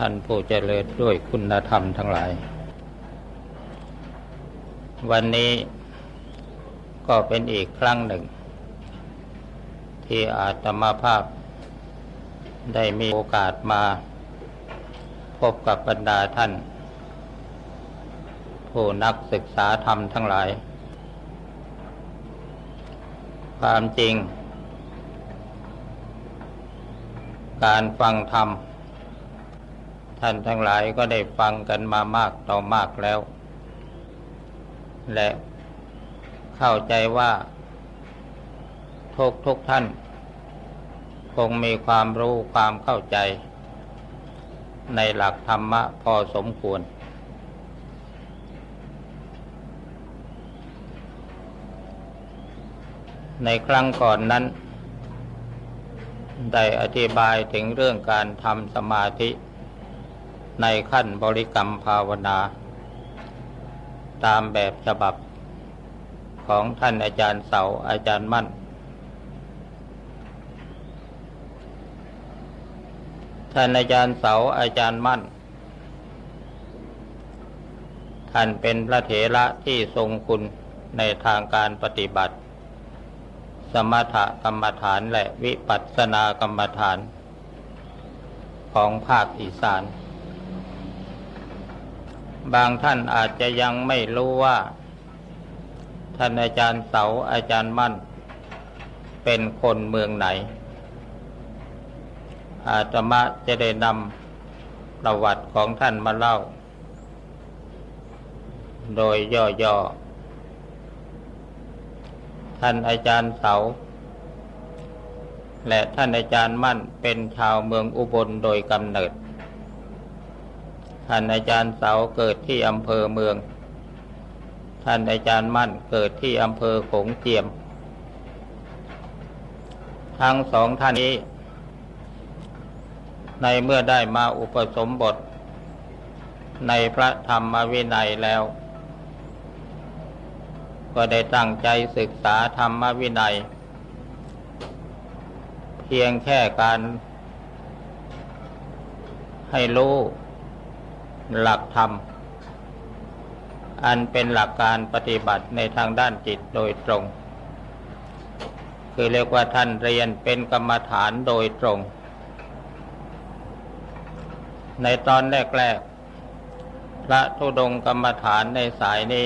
ท่านผู้เจริญด้วยคุณธรรมทั้งหลาย วันนี้ก็เป็นอีกครั้งหนึ่ง ที่อาตมาภาพได้มีโอกาสมาพบกับบรรดาท่าน ผู้นักศึกษาธรรมทั้งหลาย ความจริง การฟังธรรม ท่านทั้งหลายก็ได้ฟังกันมามากต่อมากแล้ว และเข้าใจว่า ทุกทุกท่าน คงมีความรู้ความเข้าใจ ในหลักธรรมะพอสมควร ในครั้งก่อนนั้น ได้อธิบายถึงเรื่องการทำสมาธิ ในขั้นบริกรรมภาวนา ตามแบบฉบับของท่านอาจารย์เสาอาจารย์มั่น ท่านอาจารย์เสาอาจารย์มั่น ท่านเป็นพระเถระที่ทรงคุณในทางการปฏิบัติ สมถกรรมฐานและวิปัสสนากรรมฐาน ของภาคอีสาน บางท่านอาจจะยังไม่รู้ว่า ท่านอาจารย์เสาอาจารย์มั่น เป็นคนเมืองไหน อาตมาจะได้นำประวัติของท่านมาเล่า โดยย่อๆ ท่านอาจารย์เสา และท่านอาจารย์มั่นเป็นชาวเมืองอุบลโดยกำเนิด ท่านอาจารย์เสาเกิดที่อำเภอเมือง ท่านอาจารย์มั่นเกิดที่อำเภอโขงเจียม ทั้งสองท่านนี้ ในเมื่อได้มาอุปสมบท ในพระธรรมวินัยแล้ว ก็ได้ตั้งใจศึกษาธรรมวินัย เพียงแค่การให้รู้ หลักธรรม อันเป็นหลักการปฏิบัติในทางด้านจิตโดยตรง คือเรียกว่าท่านเรียนเป็นกรรมฐานโดยตรง ในตอนแรกๆพระธุดงกรรมฐานในสายนี้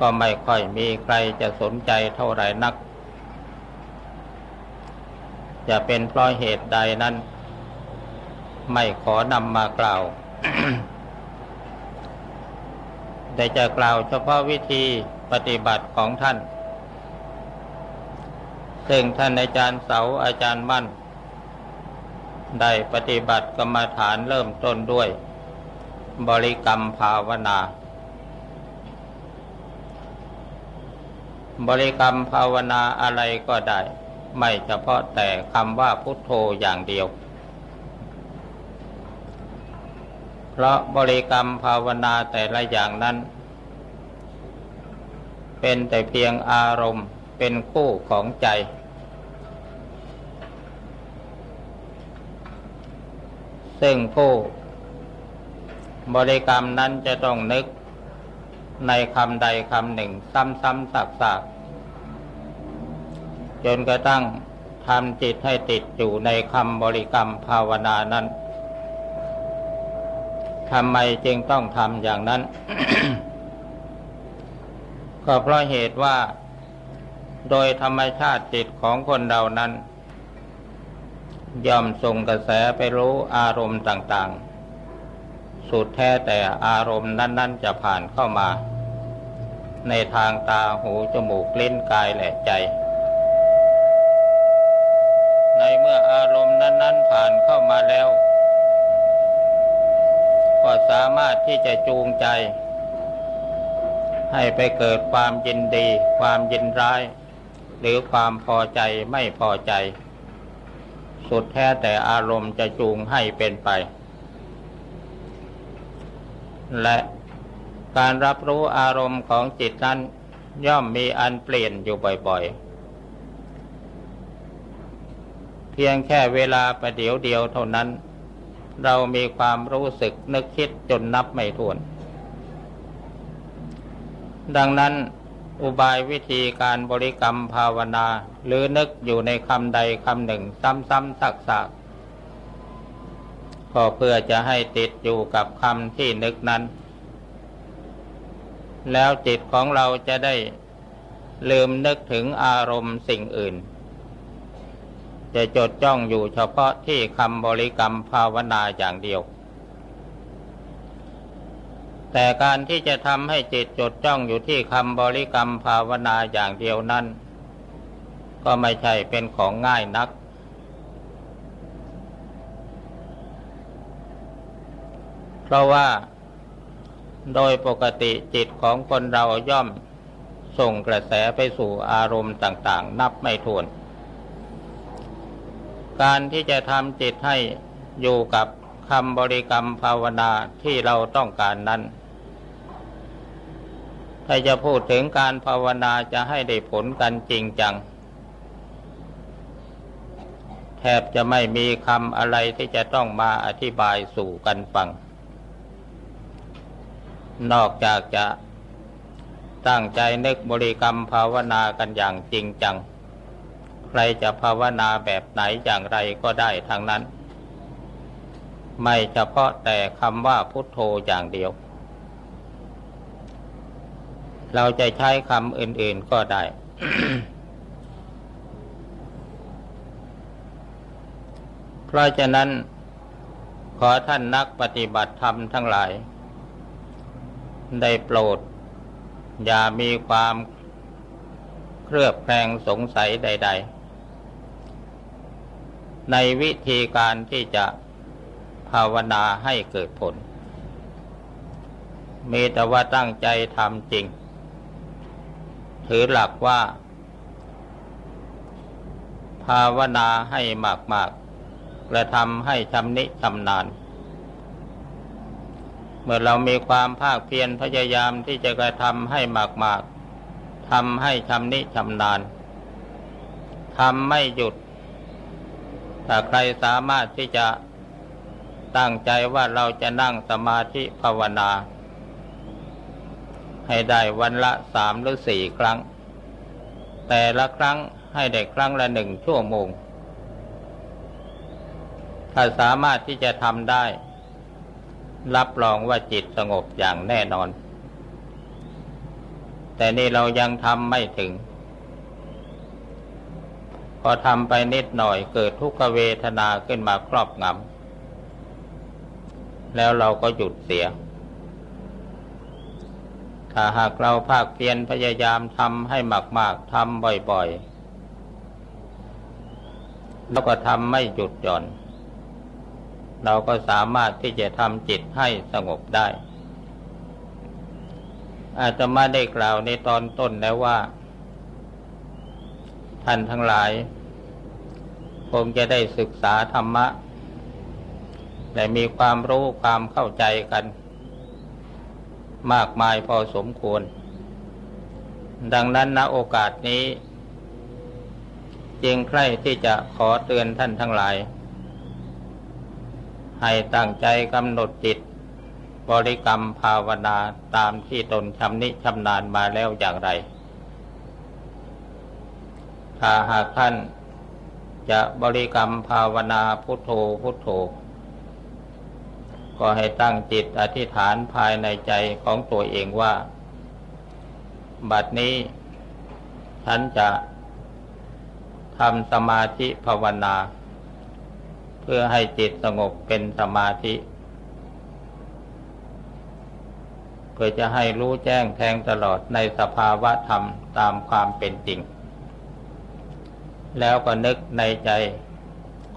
ก็ไม่ค่อยมีใครจะสนใจเท่าไหร่นัก จะเป็นเพราะเหตุใดนั้น ไม่ขอนำมากล่าว แต่จะกล่าวเฉพาะวิธีปฏิบัติของท่าน ซึ่งท่านอาจารย์เสาอาจารย์มั่น ได้ปฏิบัติกรรมฐานเริ่มต้นด้วย บริกรรมภาวนา บริกรรมภาวนาอะไรก็ได้ ไม่เฉพาะแต่คำว่าพุทโธอย่างเดียว เพราะบริกรรมภาวนาแต่ละอย่างนั้น เป็นแต่เพียงอารมณ์เป็นคู่ของใจ ซึ่งผู้บริกรรมนั้นจะต้องนึกในคำใดคำหนึ่ง ซ้ำๆสักๆจนกระทั่งทำจิตให้ติดอยู่ในคำบริกรรมภาวนานั้น ทำไมจึงต้องทำอย่างนั้น ก็เพราะเหตุว่า โดยธรรมชาติจิตของคนเรานั้น ย่อมส่งกระแสไปรู้อารมณ์ต่าง ๆ สุดแท้แต่อารมณ์นั้น ๆ จะผ่านเข้ามา ในทางตาหูจมูกเลิ้นกายและใจ ในเมื่ออารมณ์นั้น ๆ ผ่านเข้ามาแล้ว ก็สามารถที่จะจูงใจ ให้ไปเกิดความยินดี ความยินร้าย หรือความพอใจไม่พอใจ สุดแท้แต่อารมณ์จะจูงให้เป็นไป และการรับรู้อารมณ์ของจิตนั้นย่อมมีอันเปลี่ยนอยู่บ่อยๆ เพียงแค่เวลาประเดี๋ยวเดียวเท่านั้น เรามีความรู้สึกนึกคิดจนนับไม่ถ้วน ดังนั้นอุบายวิธีการบริกรรมภาวนา หรือนึกอยู่ในคำใดคำหนึ่งซ้ำๆซักๆก็เพื่อจะให้ติดอยู่กับคำที่นึกนั้น แล้วจิตของเราจะได้ลืมนึกถึงอารมณ์สิ่งอื่น จะจดจ้องอยู่เฉพาะที่คำบริกรรมภาวนาอย่างเดียว แต่การที่จะทำให้จิตจดจ้องอยู่ที่คำบริกรรมภาวนาอย่างเดียวนั้น ก็ไม่ใช่เป็นของง่ายนัก เพราะว่าโดยปกติจิตของคนเราย่อมส่งกระแสไปสู่อารมณ์ต่าง ๆ นับไม่ถ้วน การที่จะทำจิตให้อยู่กับคำบริกรรมภาวนาที่เราต้องการนั้น ถ้าจะพูดถึงการภาวนาจะให้ได้ผลกันจริงจัง แทบจะไม่มีคำอะไรที่จะต้องมาอธิบายสู่กันฟัง นอกจากจะตั้งใจนึกบริกรรมภาวนากันอย่างจริงจัง ใครจะภาวนาแบบไหนอย่างไรก็ได้ทั้งนั้น ไม่เฉพาะแต่คำว่าพุทโธอย่างเดียว เราจะใช้คำอื่น ๆก็ได้ เพราะฉะนั้นขอท่านนักปฏิบัติธรรมทั้งหลาย ได้โปรด อย่ามีความเครือบแคลงสงสัยใด ๆ ในวิธีการที่จะภาวนาให้เกิดผล มีแต่ว่าตั้งใจทำจริง ถือหลักว่า ภาวนาให้มากๆกระทำให้ชำนิชำนาญเมื่อเรามีความภาคเพียรพยายามที่จะกระทำให้มาก ๆทำให้ชำนิชำนาญทำไม่หยุด ถ้าใครสามารถที่จะตั้งใจว่าเราจะนั่งสมาธิภาวนา ให้ได้วันละสามหรือสี่ครั้ง แต่ละครั้งให้ได้ครั้งละหนึ่งชั่วโมง ถ้าสามารถที่จะทำได้ รับรองว่าจิตสงบอย่างแน่นอน แต่นี่เรายังทำไม่ถึง พอทำไปนิดหน่อยเกิดทุกขเวทนาขึ้นมาครอบงำแล้วเราก็หยุดเสีย ถ้าหากเราภาคเพียรพยายามทำให้มากๆทำบ่อยๆ แล้วก็ทำไม่หยุดหย่อน เราก็สามารถที่จะทำจิตให้สงบได้อาจจะมาได้กล่าวในตอนต้นแล้วว่า ท่านทั้งหลาย คงจะได้ศึกษาธรรมะ และมีความรู้ความเข้าใจกัน มากมายพอสมควร ดังนั้นณโอกาสนี้ จึงใคร่ที่จะขอเตือนท่านทั้งหลาย ให้ตั้งใจกำหนดจิตบริกรรมภาวนาตามที่ตนชำนิชำนาญมาแล้วอย่างไร ถ้าหากท่านจะบริกรรมภาวนาพุทโธพุทโธ ก็ให้ตั้งจิตอธิษฐานภายในใจของตัวเองว่า บัดนี้ ฉันจะทำสมาธิภาวนา เพื่อให้จิตสงบเป็นสมาธิ เพื่อจะให้รู้แจ้งแทงตลอดในสภาวะธรรมตามความเป็นจริง แล้วก็นึกในใจ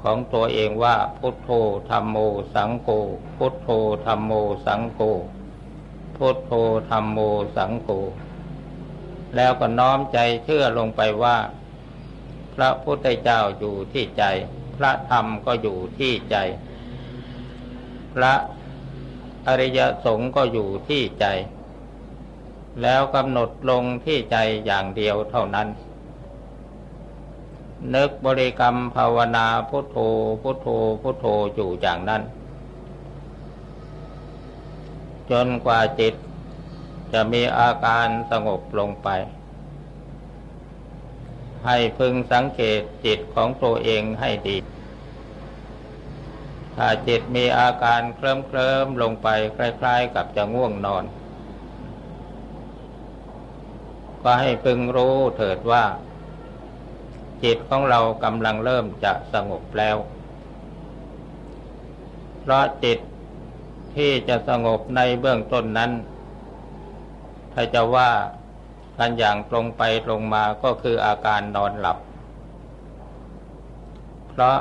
ของตัวเองว่าพุทโธธรรมโมสังโฆพุทโธธรรมโมสังโฆพุทโธธรรมโมสังโฆแล้วก็น้อมใจเชื่อลงไปว่า พระพุทธเจ้าอยู่ที่ใจ พระธรรมก็อยู่ที่ใจ พระอริยสงฆ์ก็อยู่ที่ใจ แล้วกำหนดลงที่ใจอย่างเดียวเท่านั้น นึกบริกรรมภาวนาพุทโธพุทโธพุทโธอยู่อย่างนั้น จนกว่าจิตจะมีอาการสงบลงไป ให้พึงสังเกตจิตของตัวเองให้ดี ถ้าจิตมีอาการเคลิ้มเคลิมลงไปคล้ายๆกับจะง่วงนอน ก็ให้พึงรู้เถิดว่า จิตของเรากำลังเริ่มจะสงบแล้ว เพราะจิตที่จะสงบในเบื้องต้นนั้น ถ้าจะว่ากันอย่างตรงไปตรงมาก็คืออาการนอนหลับ เพราะ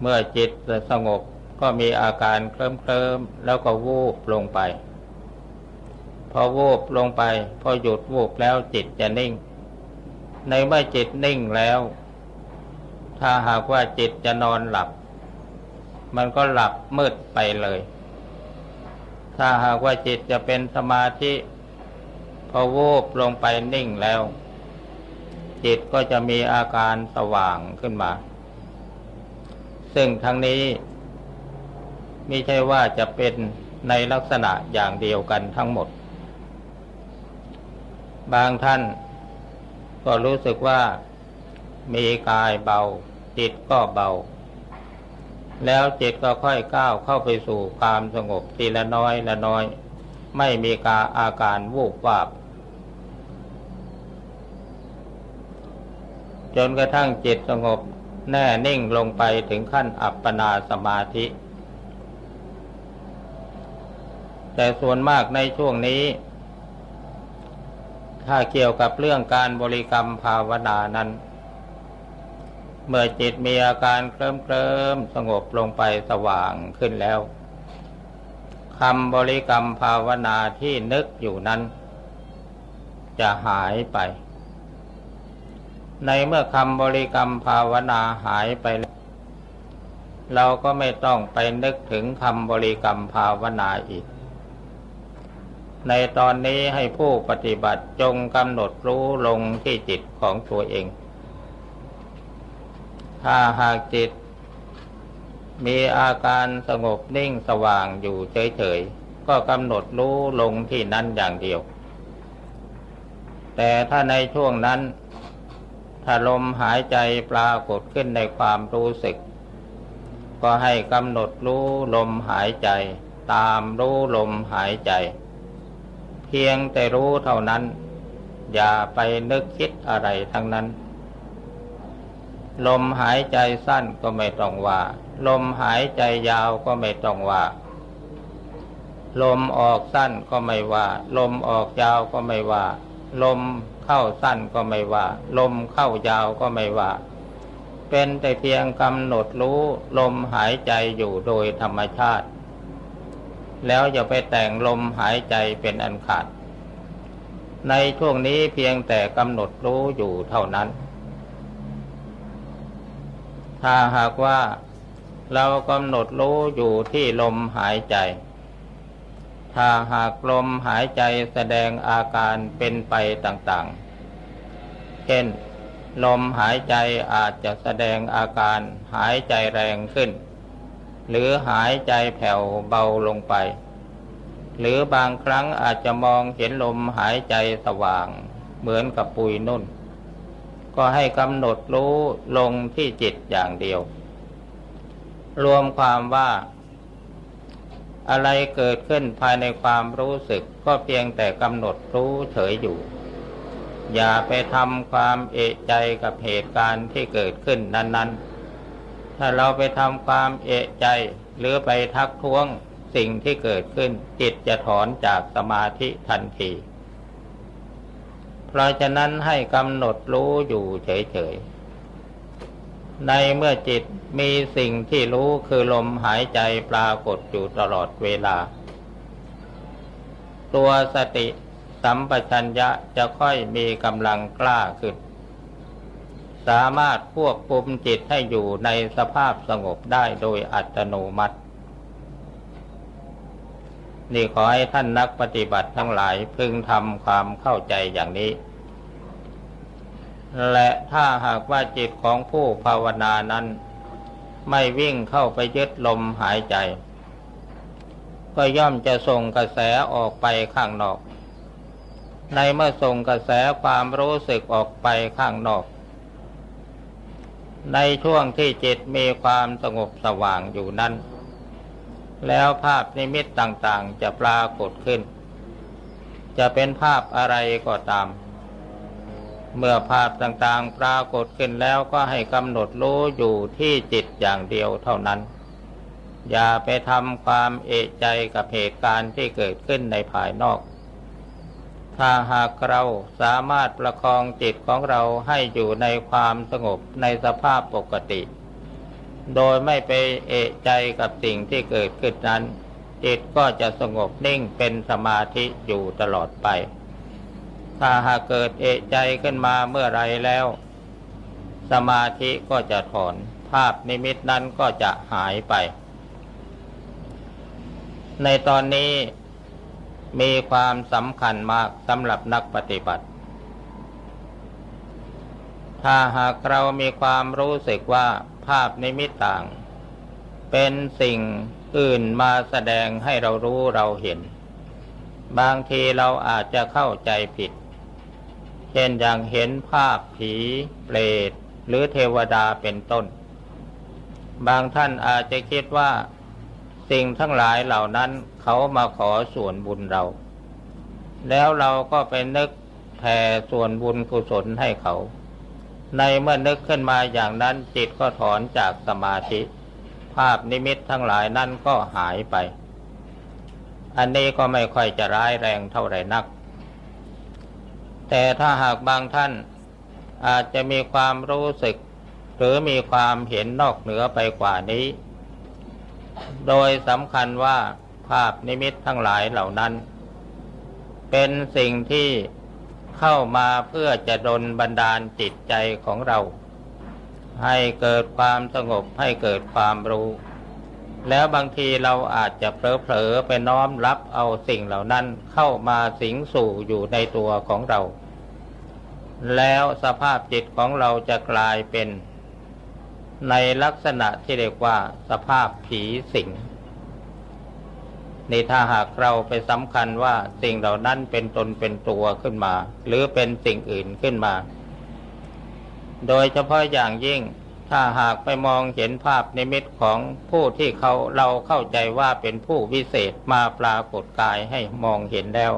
เมื่อจิตจะสงบก็มีอาการเคลิ้มเคลิมแล้วก็วูบลงไป พอวูบลงไป พอหยุดวูบแล้วจิตจะนิ่ง ในเมื่อจิตนิ่งแล้ว ถ้าหากว่าจิตจะนอนหลับ มันก็หลับมืดไปเลย ถ้าหากว่าจิตจะเป็นสมาธิพอวูบลงไปนิ่งแล้ว จิตก็จะมีอาการสว่างขึ้นมา ซึ่งทั้งนี้ไม่ใช่ว่าจะเป็นในลักษณะอย่างเดียวกันทั้งหมด บางท่าน ก็รู้สึกว่ามีกายเบา จิตก็เบา แล้วจิตก็ค่อยก้าวเข้าไปสู่ความสงบทีละน้อยละน้อย ไม่มีกาอาการวูบวาบ จนกระทั่งจิตสงบแน่นิ่งลงไปถึงขั้นอัปปนาสมาธิ แต่ส่วนมากในช่วงนี้ ถ้าเกี่ยวกับเรื่องการบริกรรมภาวนานั้น เมื่อจิตมีอาการเคลิ้มเคลิมสงบลงไปสว่างขึ้นแล้วคำบริกรรมภาวนาที่นึกอยู่นั้น จะหายไป ในเมื่อคำบริกรรมภาวนาหายไป เราก็ไม่ต้องไปนึกถึงคำบริกรรมภาวนาอีก ในตอนนี้ให้ผู้ปฏิบัติจงกำหนดรู้ลงที่จิตของตัวเอง ถ้าหากจิต มีอาการสงบนิ่งสว่างอยู่เฉยๆ ก็กำหนดรู้ลงที่นั้นอย่างเดียว แต่ถ้าในช่วงนั้น ถ้าลมหายใจปรากฏขึ้นในความรู้สึก ก็ให้กำหนดรู้ลมหายใจ ตามรู้ลมหายใจ พียงแต่รู้เท่านั้น อย่าไปนึกคิดอะไรทั้งนั้น ลมหายใจสั้นก็ไม่ต้องว่า ลมหายใจยาวก็ไม่ต้องว่า ลมออกสั้นก็ไม่ว่า ลมออกยาวก็ไม่ว่า ลมเข้าสั้นก็ไม่ว่า ลมเข้ายาวก็ไม่ว่า เป็นแต่เพียงกำหนดรู้ ลมหายใจอยู่โดยธรรมชาติ แล้วอย่าไปแต่งลมหายใจเป็นอันขาด ในช่วงนี้เพียงแต่กำหนดรู้อยู่เท่านั้น ถ้าหากว่าเรากำหนดรู้อยู่ที่ลมหายใจ ถ้าหากลมหายใจแสดงอาการเป็นไปต่างๆ เช่น ลมหายใจอาจจะแสดงอาการหายใจแรงขึ้น หรือหายใจแผ่วเบาลงไป หรือบางครั้งอาจจะมองเห็นลมหายใจสว่าง เหมือนกับปุยนุ่น ก็ให้กำหนดรู้ลงที่จิตอย่างเดียว รวมความว่า อะไรเกิดขึ้นภายในความรู้สึกก็เพียงแต่กำหนดรู้เฉยอยู่ อย่าไปทำความเอะใจกับเหตุการณ์ที่เกิดขึ้นนั้น ๆ ถ้าเราไปทำความเอะใจ หรือไปทักท้วงสิ่งที่เกิดขึ้น จิตจะถอนจากสมาธิทันที เพราะฉะนั้นให้กำหนดรู้อยู่เฉยๆ ในเมื่อจิตมีสิ่งที่รู้คือลมหายใจปรากฏอยู่ตลอดเวลา ตัวสติสัมปชัญญะจะค่อยมีกำลังกล้าขึ้น สามารถควบคุมจิตให้อยู่ในสภาพสงบได้โดยอัตโนมัติ นี่ขอให้ท่านนักปฏิบัติทั้งหลายพึงทำความเข้าใจอย่างนี้ และถ้าหากว่าจิตของผู้ภาวนานั้น ไม่วิ่งเข้าไปยึดลมหายใจ ก็ย่อมจะส่งกระแสออกไปข้างนอก ในเมื่อส่งกระแสความรู้สึกออกไปข้างนอก ในช่วงที่จิตมีความสงบสว่างอยู่นั้น แล้วภาพนิมิตต่างๆจะปรากฏขึ้น จะเป็นภาพอะไรก็ตาม เมื่อภาพต่างๆปรากฏขึ้นแล้วก็ให้กำหนดรู้อยู่ที่จิตอย่างเดียวเท่านั้น อย่าไปทำความเอะใจกับเหตุการณ์ที่เกิดขึ้นในภายนอก ถ้าหากเราสามารถประคองจิตของเราให้อยู่ในความสงบในสภาพปกติ โดยไม่ไปเอะใจกับสิ่งที่เกิดขึ้นนั้น จิตก็จะสงบนิ่งเป็นสมาธิอยู่ตลอดไป ถ้าหากเกิดเอะใจขึ้นมาเมื่อไรแล้ว สมาธิก็จะถอน ภาพนิมิตนั้นก็จะหายไป ในตอนนี้ มีความสำคัญมากสำหรับนักปฏิบัติ ถ้าหากเรามีความรู้สึกว่าภาพนิมิตต่าง เป็นสิ่งอื่นมาแสดงให้เรารู้เราเห็น บางทีเราอาจจะเข้าใจผิด เช่นอย่างเห็นภาพผีเปรตหรือเทวดาเป็นต้น บางท่านอาจจะคิดว่า สิ่งทั้งหลายเหล่านั้นเขามาขอส่วนบุญเรา แล้วเราก็ไปนึกแผ่ส่วนบุญกุศลให้เขา ในเมื่อนึกขึ้นมาอย่างนั้นจิตก็ถอนจากสมาธิ ภาพนิมิตทั้งหลายนั้นก็หายไป อันนี้ก็ไม่ค่อยจะร้ายแรงเท่าไหร่นัก แต่ถ้าหากบางท่านอาจจะมีความรู้สึก หรือมีความเห็นนอกเหนือไปกว่านี้ โดยสำคัญว่าภาพนิมิตทั้งหลายเหล่านั้น เป็นสิ่งที่เข้ามาเพื่อจะดลบันดาลจิตใจของเรา ให้เกิดความสงบให้เกิดความรู้ แล้วบางทีเราอาจจะเผลอๆไปน้อมรับเอาสิ่งเหล่านั้นเข้ามาสิงสู่อยู่ในตัวของเรา แล้วสภาพจิตของเราจะกลายเป็น ในลักษณะที่เรียกว่าสภาพผีสิงนี่ถ้าหากเราไปสำคัญว่าสิ่งเหล่านั้นเป็นตนเป็นตัวขึ้นมา หรือเป็นสิ่งอื่นขึ้นมา โดยเฉพาะอย่างยิ่ง ถ้าหากไปมองเห็นภาพนิมิตของผู้ที่เขาเราเข้าใจว่าเป็นผู้วิเศษมาปรากฏกายให้มองเห็นแล้ว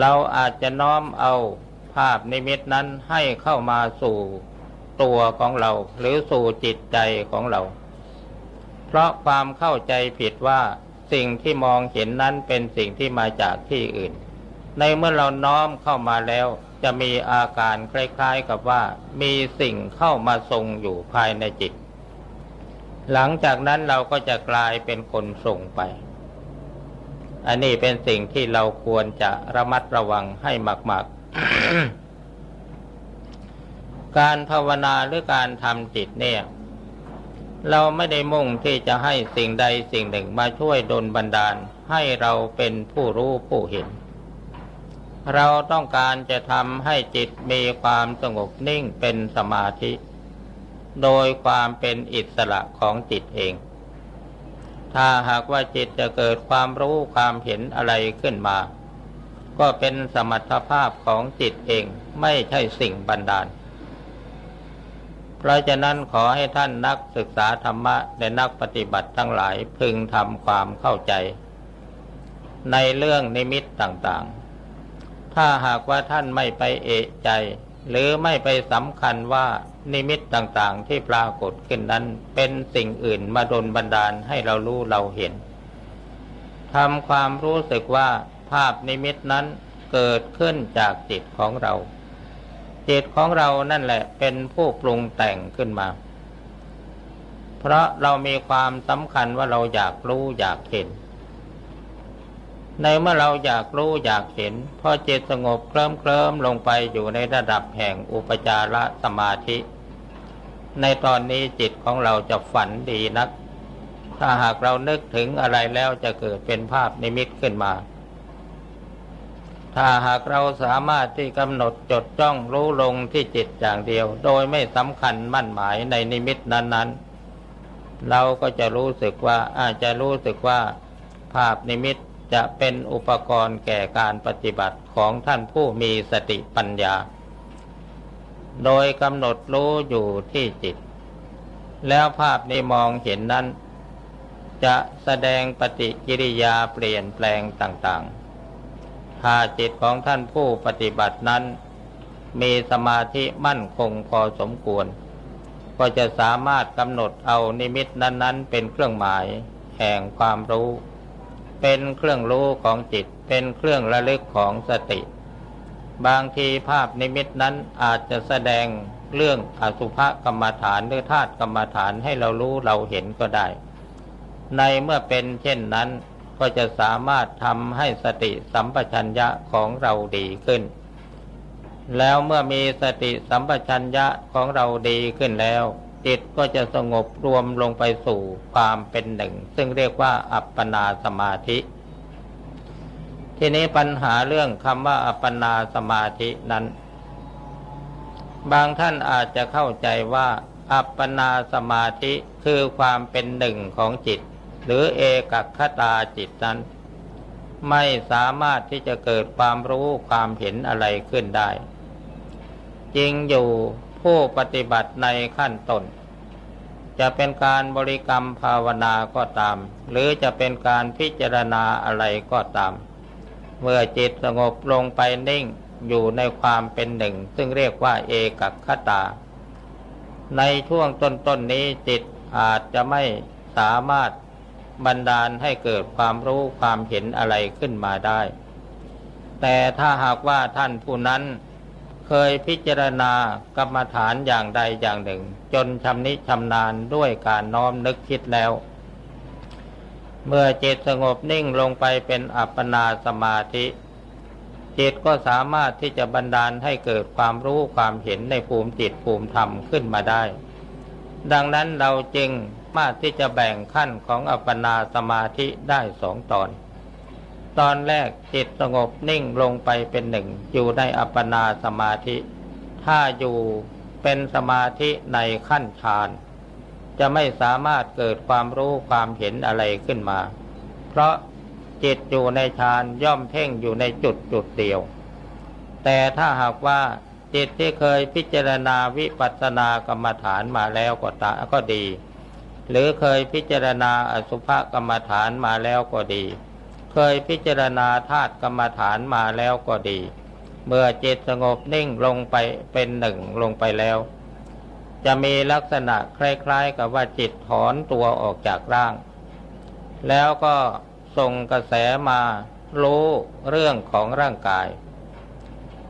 เราอาจจะน้อมเอาภาพนิมิตนั้นให้เข้ามาสู่ ตัวของเรา หรือสู่จิตใจของเรา เพราะความเข้าใจผิดว่าสิ่งที่มองเห็นนั้นเป็นสิ่งที่มาจากที่อื่น ในเมื่อเราน้อมเข้ามาแล้ว จะมีอาการคล้ายๆกับว่า มีสิ่งเข้ามาทรงอยู่ภายในจิต หลังจากนั้นเราก็จะกลายเป็นคนส่งไป อันนี้เป็นสิ่งที่เราควรจะระมัดระวังให้มาก ๆ การภาวนาหรือการทำจิตเนี่ย เราไม่ได้มุ่งที่จะให้สิ่งใดสิ่งหนึ่งมาช่วยดลบันดาลให้เราเป็นผู้รู้ผู้เห็น เราต้องการจะทำให้จิตมีความสงบนิ่งเป็นสมาธิ โดยความเป็นอิสระของจิตเอง ถ้าหากว่าจิตจะเกิดความรู้ความเห็นอะไรขึ้นมา ก็เป็นสมรรถภาพของจิตเองไม่ใช่สิ่งบันดาล เพราะฉะนั้นขอให้ท่านนักศึกษาธรรมะและนักปฏิบัติทั้งหลายพึงทำความเข้าใจ ในเรื่องนิมิตต่างๆ ถ้าหากว่าท่านไม่ไปเอะใจ หรือไม่ไปสำคัญว่านิมิตต่างๆที่ปรากฏขึ้นนั้นเป็นสิ่งอื่นมาดลบันดาลให้เรารู้เราเห็นทำความรู้สึกว่าภาพนิมิตนั้นเกิดขึ้นจากจิตของเรา จิตของเรานั่นแหละเป็นผู้ปรุงแต่งขึ้นมา เพราะเรามีความสำคัญว่าเราอยากรู้อยากเห็น ในเมื่อเราอยากรู้อยากเห็น พอจิตสงบเคลิ้มเคลิมลงไปอยู่ในระดับแห่งอุปจารสมาธิ ในตอนนี้จิตของเราจะฝันดีนัก ถ้าหากเรานึกถึงอะไรแล้วจะเกิดเป็นภาพนิมิตขึ้นมา ถ้าหากเราสามารถที่กำหนดจดจ้องรู้ลงที่จิตอย่างเดียว โดยไม่สำคัญมั่นหมายในนิมิตนั้นๆ เราก็จะรู้สึกว่าอาจจะรู้สึกว่าภาพนิมิตจะเป็นอุปกรณ์แก่การปฏิบัติของท่านผู้มีสติปัญญา โดยกำหนดรู้อยู่ที่จิต แล้วภาพในมองเห็นนั้น จะแสดงปฏิกิริยาเปลี่ยนแปลงต่างๆ ถ้าจิตของท่านผู้ปฏิบัตินั้น มีสมาธิมั่นคงพอสมควร ก็จะสามารถกำหนดเอานิมิตนั้น ๆ เป็นเครื่องหมาย แห่งความรู้ เป็นเครื่องรู้ของจิต เป็นเครื่องระลึกของสติ บางทีภาพนิมิตนั้นอาจจะแสดงเรื่องอสุภกรรมฐานหรือธาตุกรรมฐานให้เรารู้เราเห็นก็ได้ ในเมื่อเป็นเช่นนั้น ก็จะสามารถทำให้สติสัมปชัญญะของเราดีขึ้น แล้วเมื่อมีสติสัมปชัญญะของเราดีขึ้นแล้ว จิตก็จะสงบรวมลงไปสู่ความเป็นหนึ่ง ซึ่งเรียกว่าอัปปนาสมาธิ ทีนี้ปัญหาเรื่องคำว่าอัปปนาสมาธินั้น บางท่านอาจจะเข้าใจว่าอัปปนาสมาธิคือความเป็นหนึ่งของจิต หรือเอกคตาจิตนั้น ไม่สามารถที่จะเกิดความรู้ความเห็นอะไรขึ้นได้ จริงอยู่ผู้ปฏิบัติในขั้นต้นจะเป็นการบริกรรมภาวนาก็ตาม หรือจะเป็นการพิจารณาอะไรก็ตาม เมื่อจิตสงบลงไปนิ่งอยู่ในความเป็นหนึ่ง ซึ่งเรียกว่าเอกคตา ในช่วงต้นๆนนี้จิตอาจจะไม่สามารถ บันดาลให้เกิดความรู้ความเห็นอะไรขึ้นมาได้ แต่ถ้าหากว่าท่านผู้นั้นเคยพิจารณากรรมฐานอย่างใดอย่างหนึ่ง จนชำนิชำนาญด้วยการน้อมนึกคิดแล้ว เมื่อจิตสงบนิ่งลงไปเป็นอัปปนาสมาธิ จิตก็สามารถที่จะบันดาลให้เกิดความรู้ความเห็นในภูมิจิตภูมิธรรมขึ้นมาได้ ดังนั้นเราจึง มารถที่จะแบ่งขั้นของอัปปนาสมาธิได้สองตอน ตอนแรกจิตสงบนิ่งลงไปเป็นหนึ่งอยู่ในอัปปนาสมาธิ ถ้าอยู่เป็นสมาธิในขั้นฌาน จะไม่สามารถเกิดความรู้ความเห็นอะไรขึ้นมา เพราะจิตอยู่ในฌานย่อมเพ่งอยู่ในจุดจุดเดียว แต่ถ้าหากว่าจิตที่เคยพิจารณาวิปัสสนากรรมฐานมาแล้วก็ตาก็ดี หรือเคยพิจารณาอสุภกรรมฐานมาแล้วก็ดี เคยพิจารณาธาตุกรรมฐานมาแล้วก็ดี เมื่อจิตสงบนิ่งลงไปเป็นหนึ่งลงไปแล้ว จะมีลักษณะคล้ายๆ กับว่าจิตถอนตัวออกจากร่าง แล้วก็ส่งกระแสมารู้เรื่องของร่างกาย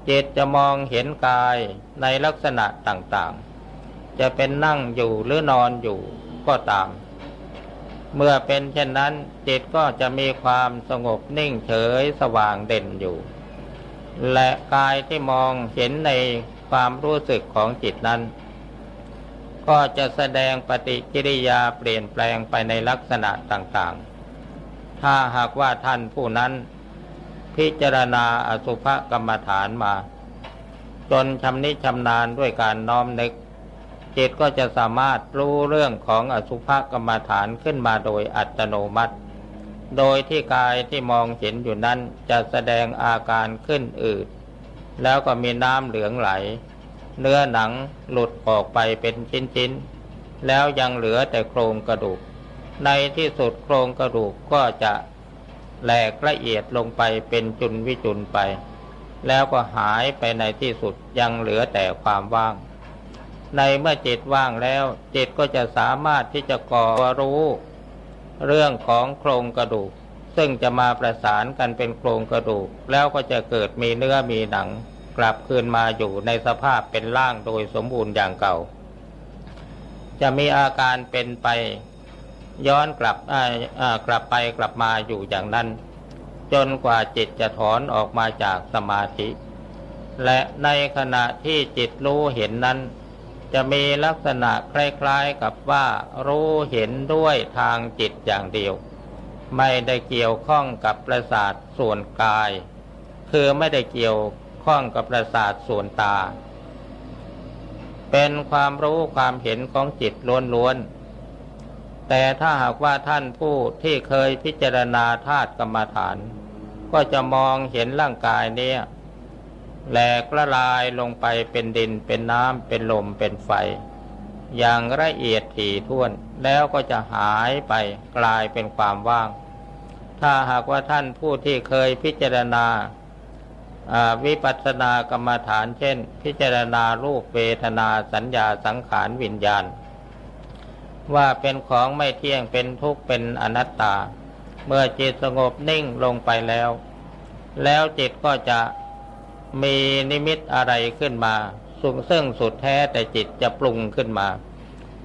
จิตจะมองเห็นกายในลักษณะต่างๆ จะเป็นนั่งอยู่หรือนอนอยู่ ก็ตาม เมื่อเป็นเช่นนั้น จิตก็จะมีความสงบนิ่งเฉยสว่างเด่นอยู่ และกายที่มองเห็นในความรู้สึกของจิตนั้น ก็จะแสดงปฏิกิริยาเปลี่ยนแปลงไปในลักษณะต่างๆ ถ้าหากว่าท่านผู้นั้น พิจารณาอสุภกรรมฐานมา จนชำนิชำนาญด้วยการน้อมนึก จิตก็จะสามารถรู้เรื่องของอสุภกรรมฐานขึ้นมาโดยอัตโนมัติ โดยที่กายที่มองเห็นอยู่นั้นจะแสดงอาการขึ้นอืด แล้วก็มีน้ำเหลืองไหล เนื้อหนังหลุดออกไปเป็นชิ้นๆ แล้วยังเหลือแต่โครงกระดูก ในที่สุดโครงกระดูกก็จะแหลกละเอียดลงไปเป็นจุนวิจุนไป แล้วก็หายไปในที่สุดยังเหลือแต่ความว่าง ในเมื่อจิตว่างแล้ว จิตก็จะสามารถที่จะก่อรู้ เรื่องของโครงกระดูก ซึ่งจะมาประสานกันเป็นโครงกระดูก แล้วก็จะเกิดมีเนื้อมีหนัง กลับคืนมาอยู่ในสภาพเป็นร่างโดยสมบูรณ์อย่างเก่า จะมีอาการเป็นไป ย้อนกลับกลับไปกลับมาอยู่อย่างนั้น จนกว่าจิตจะถอนออกมาจากสมาธิ และในขณะที่จิตรู้เห็นนั้น จะมีลักษณะคล้ายๆกับว่ารู้เห็นด้วยทางจิตอย่างเดียว ไม่ได้เกี่ยวข้องกับประสาทส่วนกาย คือไม่ได้เกี่ยวข้องกับประสาทส่วนตา เป็นความรู้ความเห็นของจิตล้วนๆ แต่ถ้าหากว่าท่านผู้ที่เคยพิจารณาธาตุกรรมฐาน ก็จะมองเห็นร่างกายเนี้ย แหลกละลายลงไปเป็นดินเป็นน้ำเป็นลมเป็นไฟ อย่างละเอียดถี่ถ้วน แล้วก็จะหายไปกลายเป็นความว่าง ถ้าหากว่าท่านผู้ที่เคยพิจารณาวิปัสสนากรรมฐานเช่น พิจารณารูปเวทนาสัญญาสังขารวิญญาณ ว่าเป็นของไม่เที่ยงเป็นทุกข์เป็นอนัตตา เมื่อจิตสงบนิ่งลงไปแล้ว แล้วจิตก็จะ มีนิมิตอะไรขึ้นมาสุซึ่งสุดแท้แต่จิตจะปรุงขึ้นมา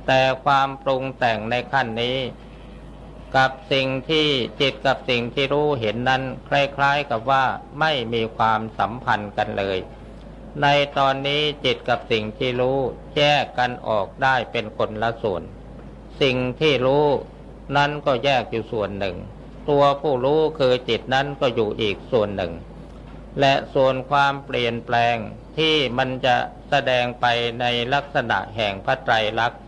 แต่ความปรุงแต่งในขั้นนี้ กับสิ่งที่จิตกับสิ่งที่รู้เห็นนั้น คล้ายๆกับว่าไม่มีความสัมพันธ์กันเลย ในตอนนี้จิตกับสิ่งที่รู้แยกกันออกได้เป็นคนละส่วน สิ่งที่รู้นั้นก็แยกอยู่ส่วนหนึ่ง ตัวผู้รู้คือจิตนั้นก็อยู่อีกส่วนหนึ่ง และส่วนความเปลี่ยนแปลงที่มันจะแสดงไปในลักษณะแห่งพระไตรลักษณ์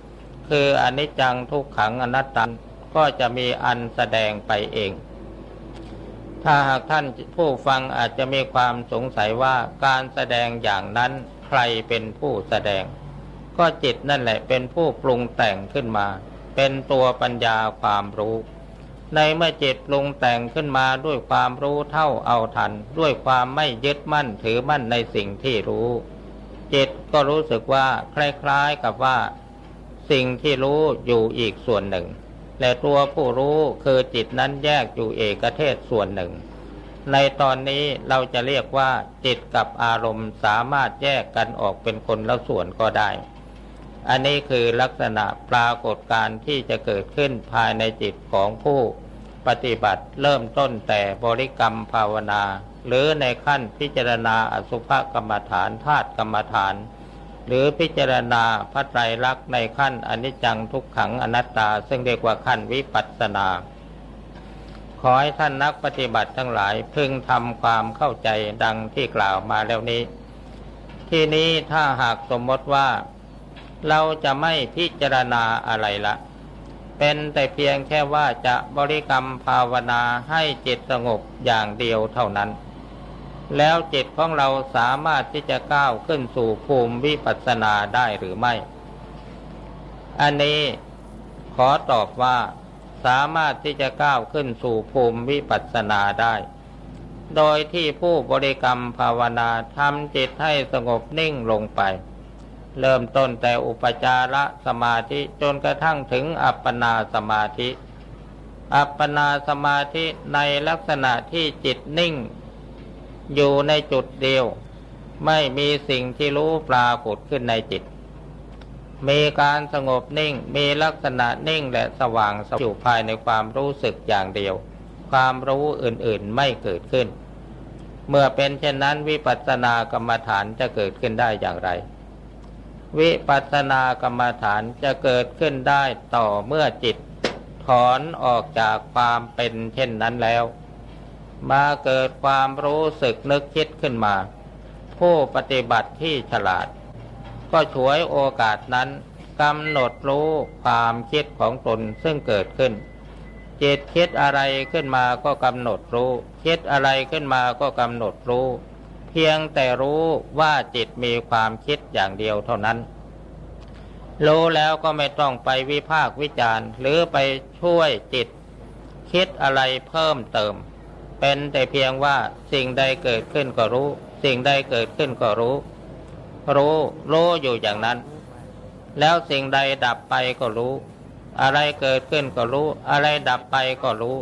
คืออนิจจังทุกขังอนัตตาก็จะมีอันแสดงไปเอง ถ้าหากท่านผู้ฟังอาจจะมีความสงสัยว่าการแสดงอย่างนั้นใครเป็นผู้แสดง ก็จิตนั่นแหละเป็นผู้ปรุงแต่งขึ้นมา เป็นตัวปัญญาความรู้ ในเมื่อจิตปรุงแต่งขึ้นมาด้วยความรู้เท่าเอาทัน ด้วยความไม่ยึดมั่นถือมั่นในสิ่งที่รู้ จิตก็รู้สึกว่าคล้ายๆกับว่า สิ่งที่รู้อยู่อีกส่วนหนึ่ง และตัวผู้รู้คือจิตนั้นแยกอยู่เอกเทศส่วนหนึ่ง ในตอนนี้เราจะเรียกว่า จิตกับอารมณ์สามารถแยกกันออกเป็นคนละส่วนก็ได้อันนี้คือลักษณะปรากฏการณ์ที่จะเกิดขึ้นภายในจิตของผู้ ปฏิบัติเริ่มต้นแต่บริกรรมภาวนา หรือในขั้นพิจารณาอสุภกรรมฐานธาตุกรรมฐาน หรือพิจารณาพระไตรลักษณ์ในขั้นอนิจจังทุกขังอนัตตา ซึ่งเรียกว่าขั้นวิปัสสนา ขอให้ท่านนักปฏิบัติทั้งหลายพึงทำความเข้าใจดังที่กล่าวมาแล้วนี้ ที่นี้ถ้าหากสมมติว่า เราจะไม่พิจารณาอะไรละ เป็นแต่เพียงแค่ว่าจะบริกรรมภาวนาให้จิตสงบอย่างเดียวเท่านั้น แล้วจิตของเราสามารถที่จะก้าวขึ้นสู่ภูมิวิปัสสนาได้หรือไม่ อันนี้ขอตอบว่าสามารถที่จะก้าวขึ้นสู่ภูมิวิปัสสนาได้ โดยที่ผู้บริกรรมภาวนาทำจิตให้สงบนิ่งลงไป เริ่มต้นแต่อุปจารสมาธิจนกระทั่งถึงอัปปนาสมาธิ อัปปนาสมาธิในลักษณะที่จิตนิ่ง อยู่ในจุดเดียว ไม่มีสิ่งที่รู้ปรากฏขึ้นในจิต มีการสงบนิ่งมีลักษณะนิ่งและสว่างสอยู่ภายในความรู้สึกอย่างเดียว ความรู้อื่นๆไม่เกิดขึ้น เมื่อเป็นเช่นนั้นวิปัสสนากรรมฐานจะเกิดขึ้นได้อย่างไร วิปัสสนากรรมฐานจะเกิดขึ้นได้ต่อเมื่อจิต ถอนออกจากความเป็นเช่นนั้นแล้ว มาเกิดความรู้สึกนึกคิดขึ้นมา ผู้ปฏิบัติที่ฉลาด ก็ฉวยโอกาสนั้นกำหนดรู้ความคิดของตนซึ่งเกิดขึ้น จิตคิดอะไรขึ้นมาก็กำหนดรู้ คิดอะไรขึ้นมาก็กำหนดรู้ พียงแต่รู้ว่าจิตมีความคิดอย่างเดียวเท่านั้น รู้แล้วก็ไม่ต้องไปวิพากษ์วิจารณ์หรือไปช่วยจิต คิดอะไรเพิ่มเติม เป็นแต่เพียงว่าสิ่งใดเกิดขึ้นก็รู้ สิ่งใดเกิดขึ้นก็รู้ รู้รู้อยู่อย่างนั้น แล้วสิ่งใดดับไปก็รู้ อะไรเกิดขึ้นก็รู้ อะไรดับไปก็รู้